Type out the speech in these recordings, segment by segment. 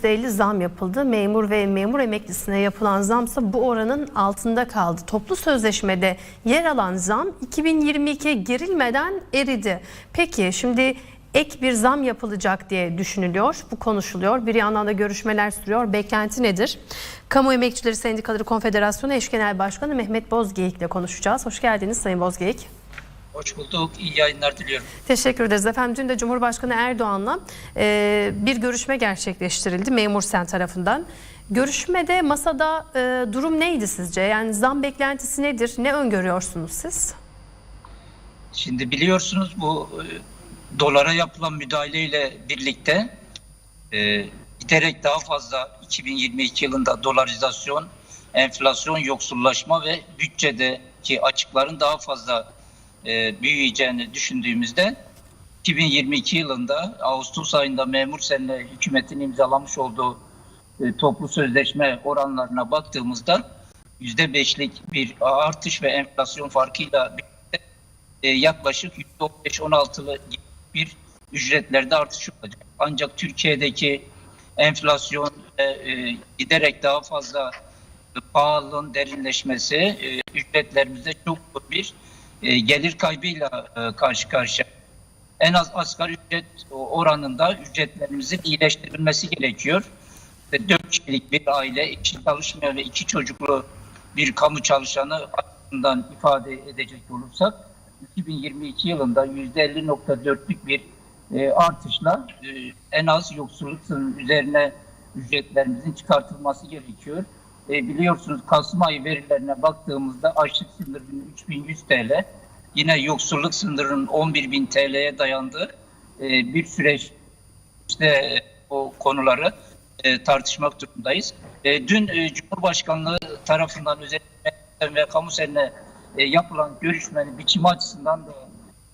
%50 zam yapıldı. Memur ve memur emeklisine yapılan zamsa bu oranın altında kaldı. Toplu sözleşmede yer alan zam 2022'ye girilmeden eridi. Peki şimdi ek bir zam yapılacak diye düşünülüyor. Bu konuşuluyor. Bir yandan da görüşmeler sürüyor. Beklenti nedir? Kamu Emekçileri Sendikaları Konfederasyonu Eş Genel Başkanı Mehmet Bozgeyik ile konuşacağız. Hoş geldiniz Sayın Bozgeyik. Hoş bulduk. İyi yayınlar diliyorum. Teşekkür ederiz efendim. Dün de Cumhurbaşkanı Erdoğan'la e, bir görüşme gerçekleştirildi Memur Sen tarafından. Görüşmede masada e, durum neydi sizce? Yani zam beklentisi nedir? Ne öngörüyorsunuz siz? Şimdi biliyorsunuz bu e, dolara yapılan müdahaleyle birlikte e, giderek daha fazla 2022 yılında dolarizasyon, enflasyon, yoksullaşma ve bütçedeki açıkların daha fazla e, büyüyeceğini düşündüğümüzde 2022 yılında Ağustos ayında memur senle hükümetin imzalamış olduğu e, toplu sözleşme oranlarına baktığımızda %5'lik bir artış ve enflasyon farkıyla e, yaklaşık %15-16'lı bir ücretlerde artış olacak. Ancak Türkiye'deki enflasyon giderek daha fazla pahalılığın derinleşmesi ücretlerimizde çok bir e, gelir kaybıyla e, karşı karşıya. En az asgari ücret oranında ücretlerimizin iyileştirilmesi gerekiyor. Ve Dört kişilik bir aile, iki çalışmayan ve iki çocuklu bir kamu çalışanı açısından ifade edecek olursak 2022 yılında %50.4'lük bir e, artışla e, en az yoksulluk üzerine ücretlerimizin çıkartılması gerekiyor. E, biliyorsunuz Kasım ayı verilerine baktığımızda açlık sınırının 3100 TL, yine yoksulluk sınırının 11.000 TL'ye dayandığı e, bir süreç işte o konuları e, tartışmak durumundayız. E, dün e, Cumhurbaşkanlığı tarafından özellikle ve kamu seninle e, yapılan görüşmenin biçimi açısından da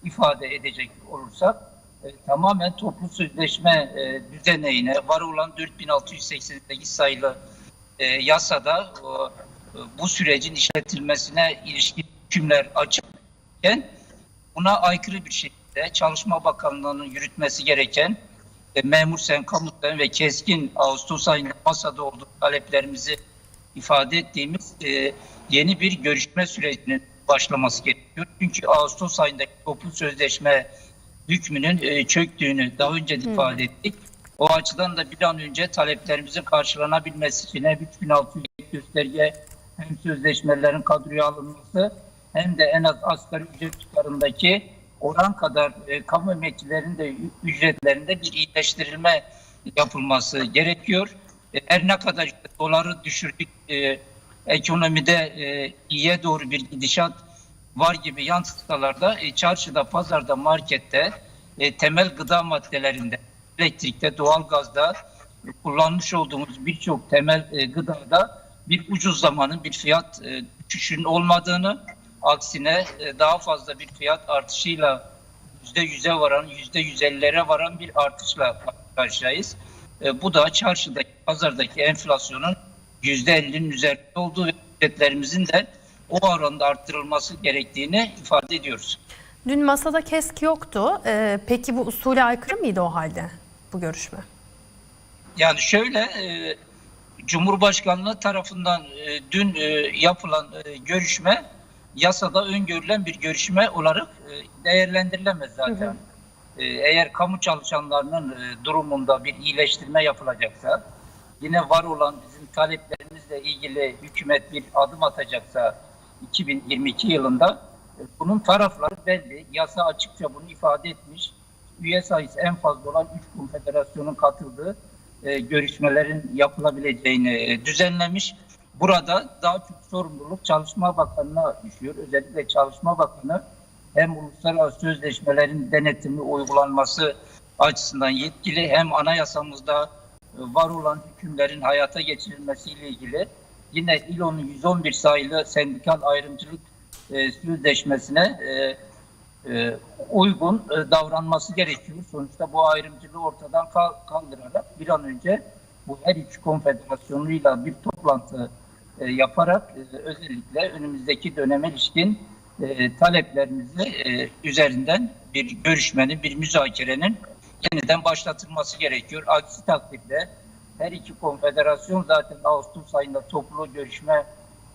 ifade edecek olursak e, tamamen toplu sözleşme e, düzeneğine var olan 4688 sayılı e, yasada e, bu sürecin işletilmesine ilişkin hükümler açıkken buna aykırı bir şekilde Çalışma Bakanlığı'nın yürütmesi gereken e, memur sen, kamu sen ve keskin Ağustos ayında masada olduğu taleplerimizi ifade ettiğimiz e, yeni bir görüşme sürecinin başlaması gerekiyor. Çünkü Ağustos ayındaki toplu sözleşme hükmünün e, çöktüğünü daha önce de ifade ettik. O açıdan da bir an önce taleplerimizin karşılanabilmesi için hem 3600 gösterge hem sözleşmelerin kadroya alınması hem de en az asgari ücret tutarındaki oran kadar e, kamu emekçilerinin de ücretlerinde bir iyileştirilme yapılması gerekiyor. E, her ne kadar doları düşürdük, e, ekonomide e, iyiye doğru bir gidişat var gibi yansıtsalarda e, çarşıda, pazarda, markette e, temel gıda maddelerinde, elektrikte, doğalgazda kullanmış olduğumuz birçok temel e, gıdada bir ucuzlamanın, bir fiyat e, düşüşünün olmadığını, aksine e, daha fazla bir fiyat artışıyla yüzde yüze varan, yüzde yüz ellilere varan bir artışla karşıyayız. E, bu da çarşıdaki, pazardaki enflasyonun yüzde ellinin üzerinde olduğu ve ücretlerimizin de o oranda arttırılması gerektiğini ifade ediyoruz. Dün masada KESK yoktu. E, peki bu usule aykırı mıydı o halde bu görüşme? Yani şöyle e, Cumhurbaşkanlığı tarafından e, dün e, yapılan e, görüşme yasada öngörülen bir görüşme olarak e, değerlendirilemez zaten. E, eğer kamu çalışanlarının e, durumunda bir iyileştirme yapılacaksa, yine var olan bizim taleplerimizle ilgili hükümet bir adım atacaksa 2022 yılında bunun tarafları belli. Yasa açıkça bunu ifade etmiş. Üye sayısı en fazla olan 3 konfederasyonun katıldığı e, görüşmelerin yapılabileceğini e, düzenlemiş. Burada daha çok sorumluluk Çalışma Bakanı'na düşüyor. Özellikle Çalışma Bakanı hem uluslararası sözleşmelerin denetimi uygulanması açısından yetkili hem anayasamızda e, var olan hükümlerin hayata geçirilmesiyle ilgili yine İLO'nun 111 sayılı sendikal ayrımcılık e, sözleşmesine e, uygun e, davranması gerekiyor. Sonuçta bu ayrımcılığı ortadan kal- kaldırarak bir an önce bu her üç konfederasyonuyla bir toplantı e, yaparak e, özellikle önümüzdeki döneme ilişkin e, taleplerimizi e, üzerinden bir görüşmenin, bir müzakerenin yeniden başlatılması gerekiyor. Aksi takdirde her iki konfederasyon zaten Ağustos ayında toplu görüşme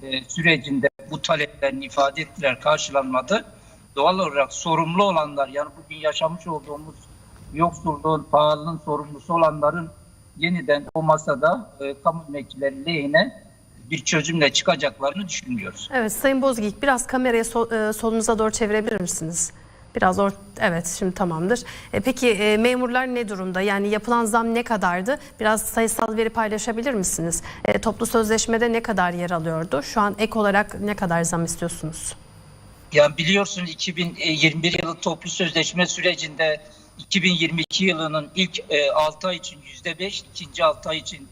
e, sürecinde bu taleplerini ifade ettiler, karşılanmadı. Doğal olarak sorumlu olanlar yani bugün yaşamış olduğumuz yoksulluğun, pahalılığın sorumlusu olanların yeniden o masada e, kamu emekçileri lehine bir çözümle çıkacaklarını düşünmüyoruz. Evet Sayın Bozgeyik biraz kamerayı sol- e, solunuza doğru çevirebilir misiniz? Biraz or evet şimdi tamamdır. E, peki e, memurlar ne durumda? Yani yapılan zam ne kadardı? Biraz sayısal veri paylaşabilir misiniz? E, toplu sözleşmede ne kadar yer alıyordu? Şu an ek olarak ne kadar zam istiyorsunuz? Yani biliyorsun 2021 yılı toplu sözleşme sürecinde 2022 yılının ilk 6 ay için %5, ikinci 6 ay için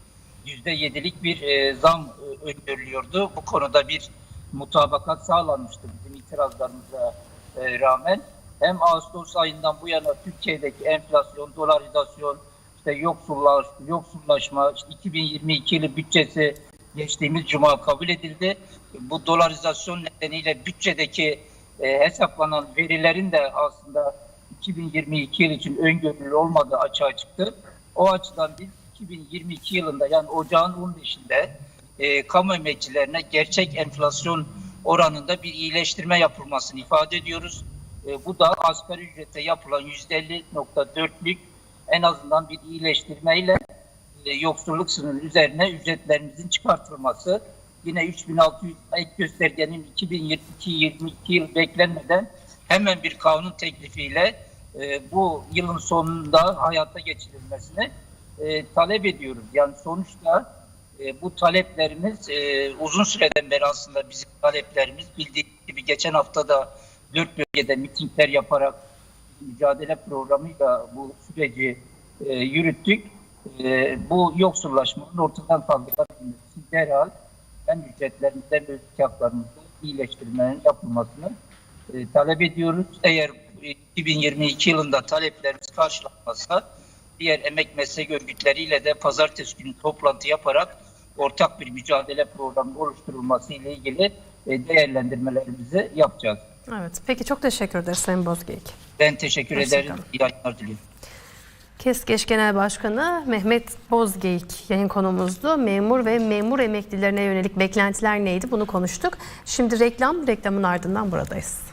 %7'lik bir e, zam e, öngörülüyordu. Bu konuda bir mutabakat sağlanmıştı bizim itirazlarımıza e, rağmen. Hem Ağustos ayından bu yana Türkiye'deki enflasyon, dolarizasyon, işte yoksullaş, yoksullaşma, işte 2022 yılı bütçesi geçtiğimiz cuma kabul edildi. Bu dolarizasyon nedeniyle bütçedeki e, hesaplanan verilerin de aslında 2022 yıl için öngörülü olmadığı açığa çıktı. O açıdan biz 2022 yılında yani ocağın 15'inde e, kamu emekçilerine gerçek enflasyon oranında bir iyileştirme yapılmasını ifade ediyoruz. E, bu da asgari ücrete yapılan %50.4'lük en azından bir iyileştirmeyle e, yoksulluk sınırının üzerine ücretlerimizin çıkartılması. Yine 3600 ek göstergenin 2022 yıl beklenmeden hemen bir kanun teklifiyle e, bu yılın sonunda hayata geçirilmesini e, talep ediyoruz. Yani sonuçta e, bu taleplerimiz e, uzun süreden beri aslında bizim taleplerimiz bildiğiniz gibi geçen hafta da dört bölgede mitingler yaparak mücadele programıyla bu süreci e, yürüttük. E, bu yoksullaşmanın ortadan kaldırılabilmesi derhal hem ücretlerimizde ve haklarımızda iyileştirmenin yapılmasını e, talep ediyoruz. Eğer e, 2022 yılında taleplerimiz karşılanmazsa diğer emek meslek örgütleriyle de pazartesi günü toplantı yaparak ortak bir mücadele programı oluşturulması ile ilgili e, değerlendirmelerimizi yapacağız. Evet. Peki çok teşekkür ederiz Sayın Bozgeyik. Ben teşekkür Hoşça ederim. İyi yayınlar diliyorum. KESKEŞ Genel Başkanı Mehmet Bozgeyik yayın konumuzdu. Memur ve memur emeklilerine yönelik beklentiler neydi bunu konuştuk. Şimdi reklam, reklamın ardından buradayız.